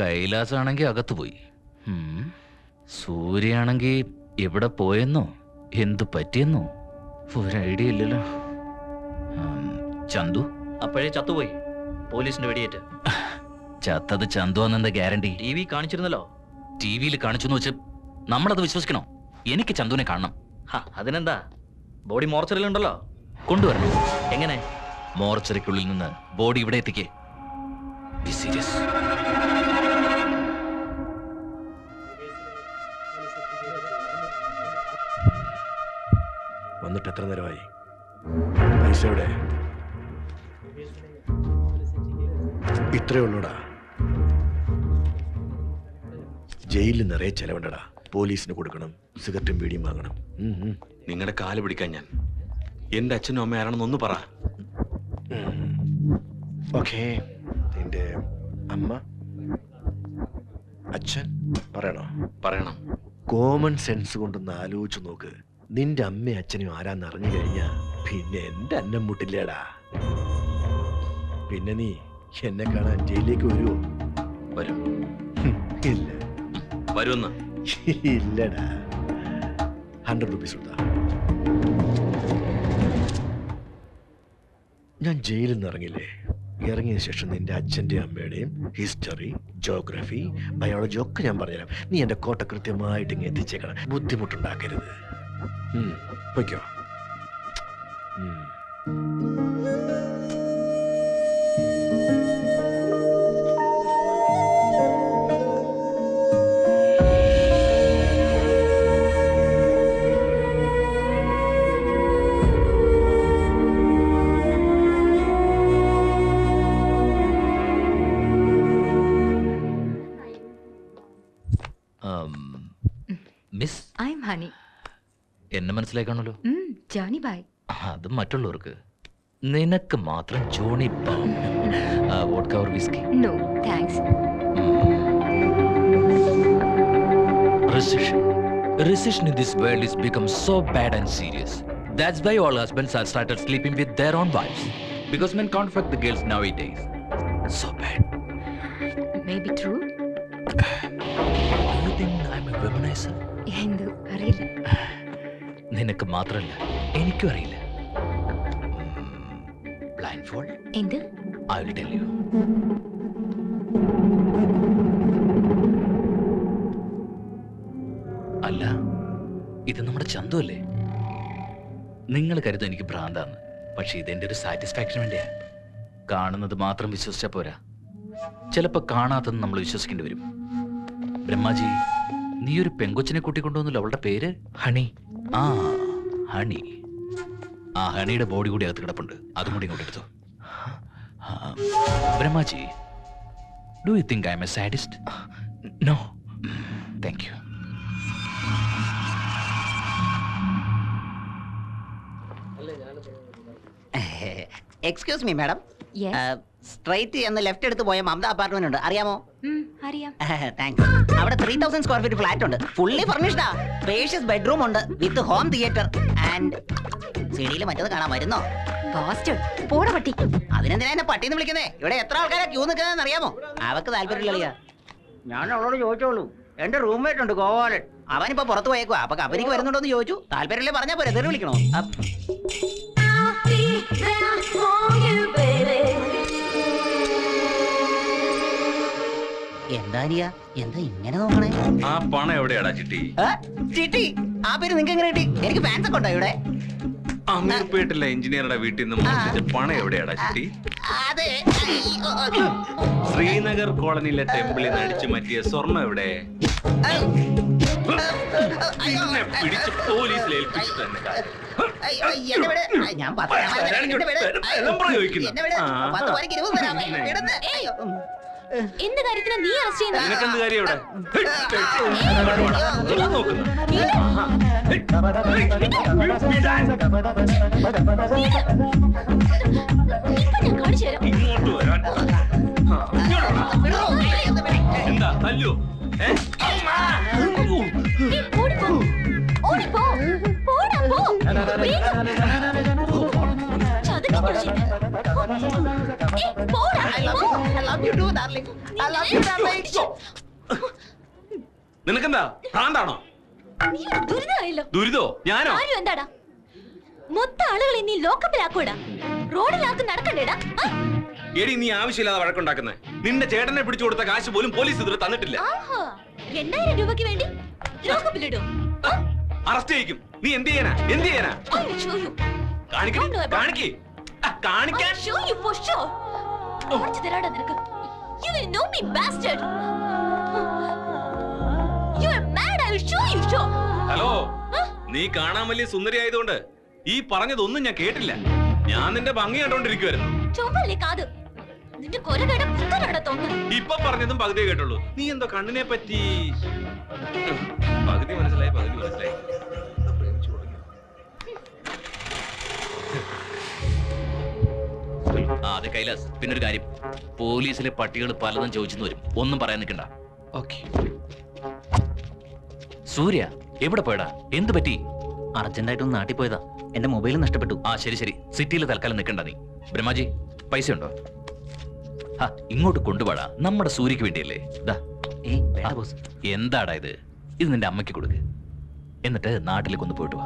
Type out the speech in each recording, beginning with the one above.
കൈലാസാണെങ്കിൽ അകത്തു പോയി. സൂര്യാണെങ്കി എവിടെ പോയെന്നോ എന്തു പറ്റിയെന്നോ ഒരു ഐഡിയ ഇല്ലല്ലോ ചന്തു? അപ്പോഴേ ചത്തുപോയി. പോലീസിന്റെ വെടിയേറ്റ്. ചത്തത് ചന്തു എന്നെന്താ ഗ്യാരണ്ടി? ടി വി കാണിച്ചിരുന്നല്ലോ. ടി വിയിൽ കാണിച്ചു വെച്ച് നമ്മളത് വിശ്വസിക്കണോ? എനിക്ക് ചന്തുവിനെ കാണണം. അതിനെന്താ? ബോഡി മോർച്ചറിയിലുണ്ടല്ലോ. കൊണ്ടുവരണം. എങ്ങനെ? മോർച്ചറിക്കുള്ളിൽ നിന്ന് ബോഡി ഇവിടെ എത്തിക്കേ. സീരിയസ് വന്നിട്ട് എത്ര നേരമായി? പൈസ എവിടെ ഇത്രേ ഉള്ളൂടാ. ജയിലിൽ നിറയെ ചെലവുണ്ടടാ. പോലീസിന് കൊടുക്കണം സിഗരറ്റും ബീഡിയും വാങ്ങണം. നിങ്ങളുടെ കാൽ പിടിക്കാൻ ഞാൻ. എന്റെ അച്ഛനും അമ്മ ആരാണെന്ന് ഒന്ന് പറ. ഓക്കേ. നിന്റെ അമ്മ? അച്ഛൻ? പറയണോ? പറയണം. കോമൺ സെൻസ് കൊണ്ടൊന്ന് ആലോചിച്ച് നോക്ക്. നിന്റെ അമ്മയും അച്ഛനും ആരാന്ന് അറിഞ്ഞു കഴിഞ്ഞാ പിന്നെ എന്റെ അന്നം മുട്ടില്ലേടാ. പിന്നെ നീ എന്നെ കാണാൻ ജയിലിലേക്ക് വരുമോ വരും. ഇല്ല. വരുമെന്ന്. ഇല്ലടാ. ഹൺഡ്രഡ് റുപ്പീസ് കൊടുത്താ. ഞാൻ ജയിലിൽ നിന്ന് ഇറങ്ങില്ലേ? ഇറങ്ങിയ ശേഷം നിന്റെ അച്ഛന്റെയും അമ്മയുടെയും ഹിസ്റ്ററി ജോഗ്രഫി ബയോളജി ഒക്കെ ഞാൻ പറഞ്ഞുതരാം. നീ എന്റെ കോട്ട കൃത്യമായിട്ട് ഇങ്ങനെ എത്തിച്ചേക്കണം. ബുദ്ധിമുട്ടുണ്ടാക്കരുത്. ഉം, പൊയ്ക്കോ ഉം. മിസ് ഐ എം ഹണി എന്നെ മനസ്സിലാക്കണല്ലോ ജോണി ബായ് അത് മറ്റുള്ളവർക്ക് നിനക്ക് മാത്രം Johnny vodka or whisky no thanks Recession. Recession in this world is become so bad and serious. That's why all husbands have started sleeping with their own wives. Because men can't fuck the girls nowadays. So bad. Maybe true Do you think I'm a womanizer? നിനക്ക് മാത്രല്ല എനിക്കും അറിയില്ല. എന്ത്? I will tell you അല്ല ഇത് നമ്മുടെ ചന്തു അല്ലേ? നിങ്ങൾ കരുതും എനിക്ക് ഭ്രാന്താന്ന് പക്ഷെ ഇതെന്റെ ഒരു സാറ്റിസ്ഫാക്ഷൻ വേണ്ടിയാ. കാണുന്നത് മാത്രം വിശ്വസിച്ച പോരാ. ചിലപ്പോ കാണാത്തത് നമ്മൾ വിശ്വസിക്കേണ്ടി വരും. ബ്രഹ്മാജി നീ ഒരു പെങ്കൊച്ചിനെ കൂട്ടിക്കൊണ്ടുവന്നല്ലോ അവളുടെ പേര്? ഹണി ആ ഹണി. ആ ഹണിയുടെ ബോഡി കൂടി അകത്ത് കിടപ്പുണ്ട്. അതും കൂടി ഇങ്ങോട്ട് എടുത്തു. Brahmaji do you think I'm a sadist no thank you excuse me madam straight എന്ന് ലെഫ്റ്റ് എടുത്ത് പോയ മമത അപ്പാർട്ട്മെന്റ് ഉണ്ട്. അറിയാമോ? അറിയാം. താങ്ക്സ് അവിടെ three thousand square feet flat ഉണ്ട്. ഫുള്ളി ഫർണിഷ്ഡാ സ്പേഷ്യസ് ബെഡ്റൂം ഉണ്ട് വിത്ത് ഹോം തിയേറ്റർ ആൻഡ് സിഡിയിൽ മറ്റത് കാണാൻ വരുന്നോ? പോട പട്ടി. അതിനെന്തിനാ എന്നെ പട്ടിന്ന് വിളിക്കുന്നേ? ഇവിടെ എത്ര ആൾക്കാരാ ക്യൂ നിൽക്കുന്നതെന്ന് അറിയാമോ? അവക്ക് താല്പര്യമില്ല ഞാൻ അവളോട് ചോദിച്ചോളൂ. എന്റെ റൂംമേറ്റ് ഉണ്ട് ഗോവാലൻ അവനിപ്പോ പുറത്ത് പോയേക്കുവാ. അപ്പൊ കമ്പനിക്ക് വരുന്നുണ്ടോ എന്ന് ചോദിച്ചു. താല്പര്യമില്ലേ പറഞ്ഞാ പോരെ തെറി വിളിക്കണോ? എന്താ അനിയ എന്താ ഇങ്ങനെ നോക്കണേ? ആ പണം എവിടെയാടാ ചിട്ടി? ചിട്ടി ആ പേര് നിങ്ങൾക്ക് എങ്ങനെ കിട്ടി? എനിക്ക് ഫാൻസ് ഒക്കെ ഉണ്ടോ ഇവിടെ? അമീർപേട്ടിലെ എഞ്ചിനീയറുടെ വീട്ടിൽ നിന്ന് മോഷ്ടിച്ച പണം എവിടെയാടാ ചിട്ടി? ശ്രീനഗർ കോളനിയിലെ ടെമ്പിളിൽ നിന്ന് അടിച്ചു മാറ്റിയ സ്വർണം എവിടെ? പിടിച്ച് പോലീസിൽ തന്നെ. ഞാൻ പത്ത്. പത്ത് പണിക്ക് ഇരുപത് തരാം. എന്ത് കാര്യത്തിന് നീ അറസ്റ്റ് നിനക്കെന്ത് കാര്യം ഇവിടെ നോക്കുന്നു നിനക്കെന്താ? ഭ്രാന്താണോ? ദുരിതോ? ഞാനോ? എന്താടാ? മൊത്ത ആളുകൾ നീ ലോക്കപ്പിലാക്കൂടാ റോഡിലാക്ക് നടക്കണ്ടേടാ? എടി നീ ആവശ്യമില്ലാതെ വഴക്കുണ്ടാക്കുന്നത് നിന്റെ ചേട്ടനെ പിടിച്ചു കൊടുത്ത കാശ് പോലും പോലീസ് ഇതുവരെ തന്നിട്ടില്ല. എണ്ണായിരം രൂപയ്ക്ക് വേണ്ടി ലോക്കപ്പിലിടും? അറസ്റ്റ് ചെയ്യിക്കും. നീ എന്ത് ചെയ്യാനാ? എന്ത് ചെയ്യാനാ? you. കാണിക്ക്. കാണിക്കാൻ will show you for sure. കാണിച്ചു തരാടാ നിനക്ക് You will know me, bastard. You are mad. I will show you, show. Hello? നീ കാണാൻ വലിയ സുന്ദരി ആയതുകൊണ്ട് ഈ പറഞ്ഞതൊന്നും ഞാൻ കേട്ടില്ല ഞാൻ നിന്റെ ഭംഗി കണ്ടോണ്ടിരിക്കുവായിരുന്നു ചുമല്ലേ കാത് നിന്റെ കൊരകട പുത്തനാടാ തോന്നുന്നത് ഇപ്പൊ പറഞ്ഞതും പകുതിയെ കേട്ടുള്ളൂ നീ എന്തോ കണ്ണിനെ പറ്റി ഉം, പകുതി മനസ്സിലായി പകുതി മനസ്സിലായി ആ അതെ കൈലാസ്. പിന്നെ ഒരു കാര്യം. പോലീസിലെ പട്ടികൾ പലതും ചോദിച്ചെന്ന് വരും. ഒന്നും പറയാൻ നിൽക്കണ്ട. ഓക്കെ. സൂര്യ എവിടെ പോയടാ? എന്ത് പറ്റി? അർജന്റായിട്ടൊന്ന് നാട്ടിൽ പോയതാ. എന്റെ മൊബൈൽ നഷ്ടപ്പെട്ടു. ആ ശരി ശരി. സിറ്റിയിൽ തൽക്കാലം നിൽക്കണ്ട നീ. ബ്രഹ്മാജി പൈസ ഉണ്ടോ ആ ഇങ്ങോട്ട് കൊണ്ടുപോടാ. നമ്മുടെ സൂര്യക്ക് വേണ്ടിയല്ലേ. ദാ. ബോസ്. എന്താടാ ഇത്? ഇത് നിന്റെ അമ്മയ്ക്ക് കൊടുക്ക്. എന്നിട്ട് നാട്ടിലേക്ക് ഒന്ന് പോയിട്ട് വാ.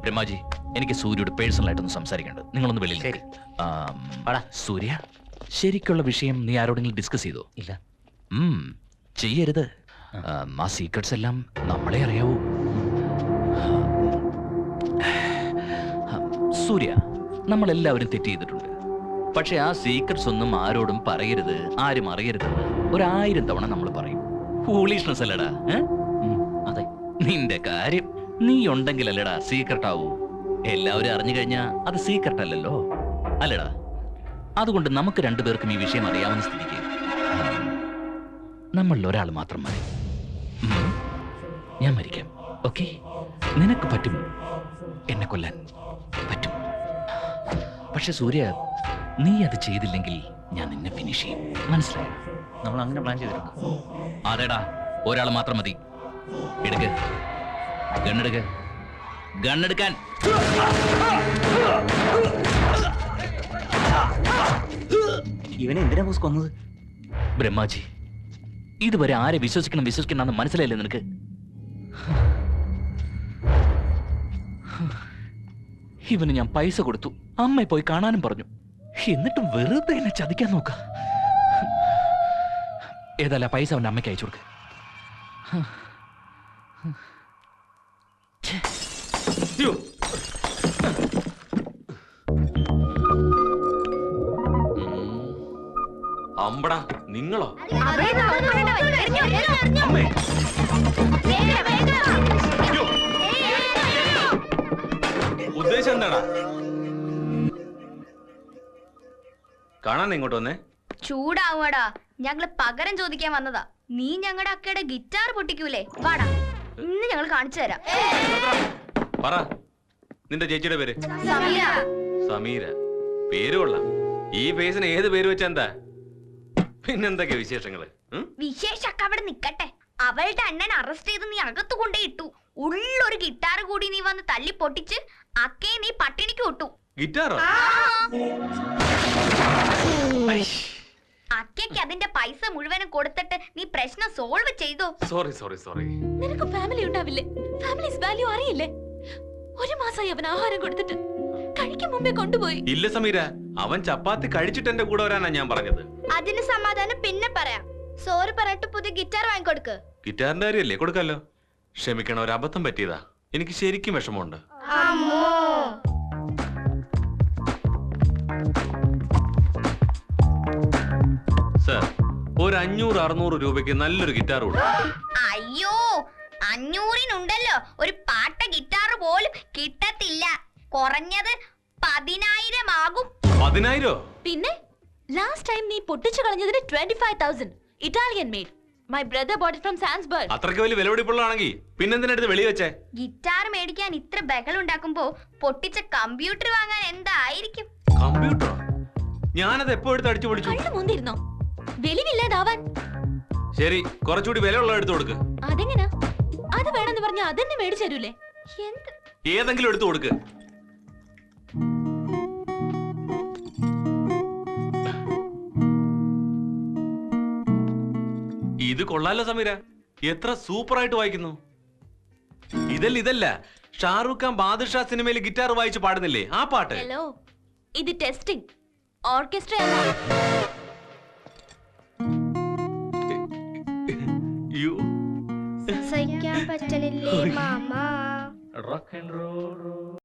ബ്രഹ്മാജി എനിക്ക് സൂര്യയോട് പേഴ്സണൽ സംസാരിക്കേണ്ടത് സംസാരിക്കണ്ട്. നിങ്ങളൊന്ന് വെളിയിൽ ശരി. സൂര്യ ശരിക്കുള്ള വിഷയം നീ ആരോടെങ്കിലും ഡിസ്കസ് ചെയ്തോ? ഇല്ല. ഉം, ചെയ്യരുത്. ആം, ആ സീക്രട്സ് എല്ലാം നമ്മളെ അറിയാവൂ. സൂര്യ നമ്മളെല്ലാവരും തെറ്റ് ചെയ്തിട്ടുണ്ട്. പക്ഷെ ആ സീക്രട്സ് ഒന്നും ആരോടും പറയരുത് ആരും അറിയരുതെന്ന് ഒരായിരം തവണ നമ്മൾ പറയും. ഫൂളിഷ്നെസ് അല്ലടാ ഏ? ഉം, അതെ. നിന്റെ കാര്യം നീ ഉണ്ടെങ്കിലല്ലടാ സീക്രട്ട് ആവൂ. എല്ലാവരും അറിഞ്ഞു കഴിഞ്ഞാ അത് സീക്രട്ട് അല്ലല്ലോ. അല്ലടാ അതുകൊണ്ട് നമുക്ക് രണ്ടുപേർക്കും ഈ വിഷയം അറിയാവുന്ന സ്ഥിതിക്ക് നമ്മളിൽ ഒരാൾ മാത്രം മതി. ഞാൻ മരിക്കാം. ഓക്കെ? നിനക്ക് പറ്റും. എന്നെ കൊല്ലാൻ പറ്റും. പക്ഷെ സൂര്യ നീ അത് ചെയ്തില്ലെങ്കിൽ ഞാൻ നിന്നെ ഫിനിഷ് ചെയ്യും. മനസ്സിലായോ? നമ്മൾ അങ്ങനെ പ്ലാൻ ചെയ്തിട്ടുണ്ട് അതേടാ ഒരാൾ മാത്രം മതി. എടുക്ക്. ഗണ്ണെടുക്ക്. ഗണ്ണെടുക്കാൻ ഇവനെ എന്തിനാ ബോസ് കൊന്നത്? ബ്രഹ്മാജി ഇതുവരെ ആരെ വിശ്വസിക്കണം വിശ്വസിക്കണം മനസ്സിലായില്ലേ നിനക്ക്? ഇവന് ഞാൻ പൈസ കൊടുത്തു. അമ്മയെ പോയി കാണാനും പറഞ്ഞു. എന്നിട്ടും വെറുതെ എന്നെ ചതിക്കാൻ നോക്ക. ഏതല്ല പൈസ അവന്റെ അമ്മയ്ക്ക് അയച്ചു കൊടുക്ക. അമ്പടാ നിങ്ങളോ? അമ്മേ. ഉദ്ദേശം എന്താടാ? കാണാൻ ഇങ്ങോട്ട് വന്നേ. ചൂടാവാടാ ഞങ്ങൾ പകരം ചോദിക്കാൻ വന്നതാ. നീ ഞങ്ങളുടെ അക്കയുടെ ഗിറ്റാർ പൊട്ടിക്കൂലേ? വാടാ. ഇന്ന് ഞങ്ങൾ കാണിച്ചു തരാം. പറ. നിന്റെ ചേച്ചിയുടെ പേര്? സമീര. സമീര. പേര് കൊള്ളാം. ഈ പേസിന് ഏത് പേര് വെച്ചാ എന്താ? പിന്നെന്തൊക്കെ വിശേഷങ്ങൾ? വിശേഷൊക്കെ അവിടെ നിക്കട്ടെ. അവളുടെ അണ്ണൻ അറസ്റ്റ് ചെയ്ത് നീ അകത്ത് കൊണ്ടേ ഇട്ടു. ഉള്ളൊരു ഗിറ്റാർ കൂടി നീ വന്ന് തല്ലി പൊട്ടിച്ച് അക്കേ നീ പട്ടിണിക്ക് വിട്ടു. ഗിറ്റാറോ അക്കയ്ക്ക് അതിന്റെ പൈസ മുഴുവനും കൊടുത്തിട്ട് നീ പ്രശ്നം സോൾവ് ചെയ്തോ? സോറി സോറി സോറി നിനക്ക് ഫാമിലി ഉണ്ടാവില്ലേ? ഫാമിലീസ് വാല്യൂ അറിയില്ലേ? ഒരു മാസമായി അവൻ ആഹാരം കൊടുത്തിട്ട്. കഴിക്കും മുമ്പേ കൊണ്ടുപോയി. ഇല്ല സമീര അവൻ ചപ്പാത്തി കഴിച്ചിട്ട് എന്റെ കൂടെ വരാനാ ഞാൻ പറഞ്ഞത്. അതിന് സമാധാനം പിന്നെ പറയാം. സോറി പറഞ്ഞിട്ട് പുതിയ ഗിറ്റാർ വാങ്ങിക്കൊടുക്ക്. ഗിറ്റാറിന്റെ കാര്യല്ലേ കൊടുക്കാലോ? ക്ഷമിക്കണം ഒരു അബദ്ധം പറ്റിയതാ. എനിക്ക് ശരിക്കും വിഷമമുണ്ട്. സർ ഒരു അഞ്ഞൂറ് അറുന്നൂറ് രൂപയ്ക്ക് നല്ലൊരു ഗിറ്റാർ കൊടുക്കും. അയ്യോ അഞ്ഞൂറിനുണ്ടല്ലോ. ഒരു പാട്ട പോലും കിട്ടത്തില്ല. കുറഞ്ഞത് പതിനായിരം ആകും പതിനായിരോ? പിന്നെ ലാസ്റ്റ് ടൈം നീ പൊട്ടിച്ചു കളഞ്ഞതിന് twenty five thousand Italian made my brother boat from Salzburg അത്രയ്ക്ക് വലിയ വിലപിടിപ്പുള്ളതാണെങ്കിൽ പിന്നെന്തിനടുത്ത് വെളി വെച്ചേ? ഗിറ്റാർ മേടിക്കാൻ ഇത്ര ബഹളം ഉണ്ടാക്കുമ്പോ പൊട്ടിച്ച കമ്പ്യൂട്ടർ വാങ്ങാൻ എന്തായിരിക്കും? കമ്പ്യൂട്ടറോ ഞാനത് എപ്പോ എടുത്ത് അടിച്ചു പൊളിച്ചു? കണ്ണു മുന്തിരുന്നോ വെളിവില്ലാതാവാൻ. ശരി കുറച്ചുകൂടി വില ഉള്ളത് എടുത്തു കൊടുക്ക്. അതെങ്ങനാ? അത് വേണമെന്ന് പറഞ്ഞ അതെന്നെ മേടിച്ചു തരൂലേ? ഏതെങ്കിലും എടുത്തു കൊടുക്ക്. ഇത് കൊള്ളാലോ സമീര. എത്ര സൂപ്പർ ആയിട്ട് വായിക്കുന്നു. ഇതല്ല ഇതല്ല. ഷാറുഖ് ഖാൻ ബാദുഷ സിനിമയിൽ ഗിറ്റാർ വായിച്ച് പാടുന്നില്ലേ? ആ പാട്ട്. ഹലോ ഇത് ടെസ്റ്റിംഗ് ഓർക്കസ്ട്ര സഹിക്കാൻ പറ്റലില്ലേ മാമാ? സഹിക്കാൻ പറ്റണില്ലേ മാമാ